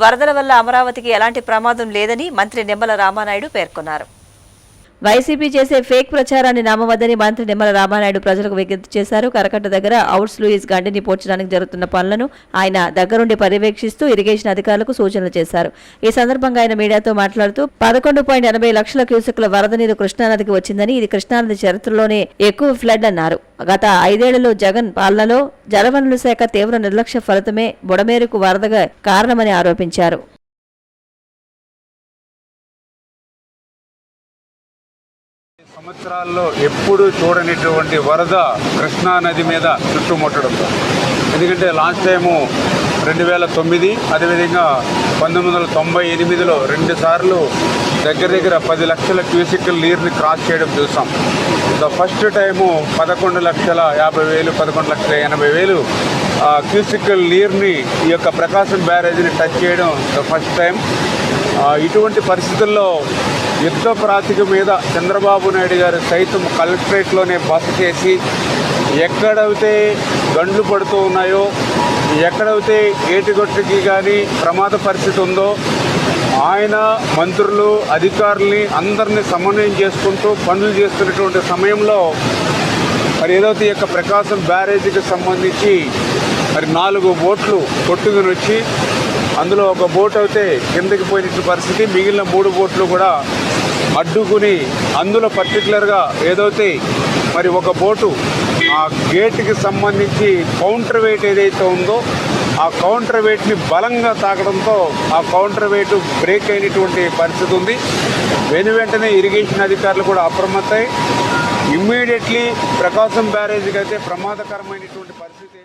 వరదల వల్ల అమరావతికి ఎలాంటి ప్రమాదం లేదని మంత్రి నిమ్మల రామానాయుడు పేర్కొన్నారు. వైసీపీ చేసే ఫేక్ ప్రచారాన్ని నమ్మవద్దని మంత్రి నిమ్మల రామానాయుడు ప్రజలకు విజ్ఞప్తి చేశారు. కరకట్ట దగ్గర అవుట్స్ లూయిస్ గండిని పోర్చడానికి జరుగుతున్న పనులను ఆయన దగ్గరుండి పర్యవేక్షిస్తూ ఇరిగేషన్ అధికారులకు సూచనలు చేశారు. ఈ సందర్భంగా ఆయన మీడియాతో మాట్లాడుతూ పదకొండు పాయింట్ ఎనభై లక్షల క్యూసెక్ల వరద నీరు కృష్ణానదికి వచ్చిందని ఇది కృష్ణానది చరిత్రలోనే ఎక్కువ ఫ్లడ్ అన్నారు. గత ఐదేళ్ళలో జగన్ పాలనలో జలవనరుల శాఖ తీవ్ర నిర్లక్ష్య ఫలితమే బుడమేరుకు వరదగా కారణమని ఆరోపించారు. సంవత్సరాల్లో ఎప్పుడు చూడనిటువంటి వరద కృష్ణా నది మీద చుట్టుముట్టడంతో ఎందుకంటే లాస్ట్ టైము రెండు వేల తొమ్మిది అదేవిధంగా పంతొమ్మిది వందల తొంభై ఎనిమిదిలో రెండు సార్లు దగ్గర దగ్గర పది లక్షల క్యూసికల్ నీరుని క్రాస్ చేయడం చూసాం. ద ఫస్ట్ టైము పదకొండు లక్షల యాభై వేలు పదకొండు లక్షల ఎనభై వేలు క్యూసికల్ నీరుని ఈ యొక్క ప్రకాశం బ్యారేజ్ని టచ్ చేయడం. ద ఫస్ట్ టైం ఇటువంటి పరిస్థితుల్లో యుద్ధ ప్రాతిక మీద చంద్రబాబు నాయుడు గారు సైతం కలెక్టరేట్లోనే బస చేసి ఎక్కడైతే గండ్లు పడుతూ ఉన్నాయో ఎక్కడైతే ఏటిగొట్టుకి కానీ ప్రమాద పరిస్థితి ఉందో ఆయన మంత్రులు అధికారుల్ని అందరినీ సమన్వయం చేసుకుంటూ పనులు చేస్తున్నటువంటి సమయంలో మరి ఏదైతే ఈ యొక్క ప్రకాశం బ్యారేజీకి సంబంధించి మరి నాలుగు ఓట్లు కొట్టుకుని వచ్చి అందులో ఒక బోట్ అయితే కిందకి పోయిన పరిస్థితి. మిగిలిన మూడు బోట్లు కూడా అడ్డుకుని అందులో పర్టికులర్గా ఏదైతే మరి ఒక బోటు ఆ గేట్కి సంబంధించి కౌంటర్ వెయిట్ ఏదైతే ఉందో ఆ కౌంటర్ వెయిట్ని బలంగా తాకడంతో ఆ కౌంటర్ వెయిట్ బ్రేక్ అయినటువంటి పరిస్థితి ఉంది. వెను వెంటనే ఇరిగేషన్ అధికారులు కూడా అప్రమత్తై ఇమ్మీడియట్లీ ప్రకాశం బ్యారేజ్కి అయితే ప్రమాదకరమైనటువంటి పరిస్థితి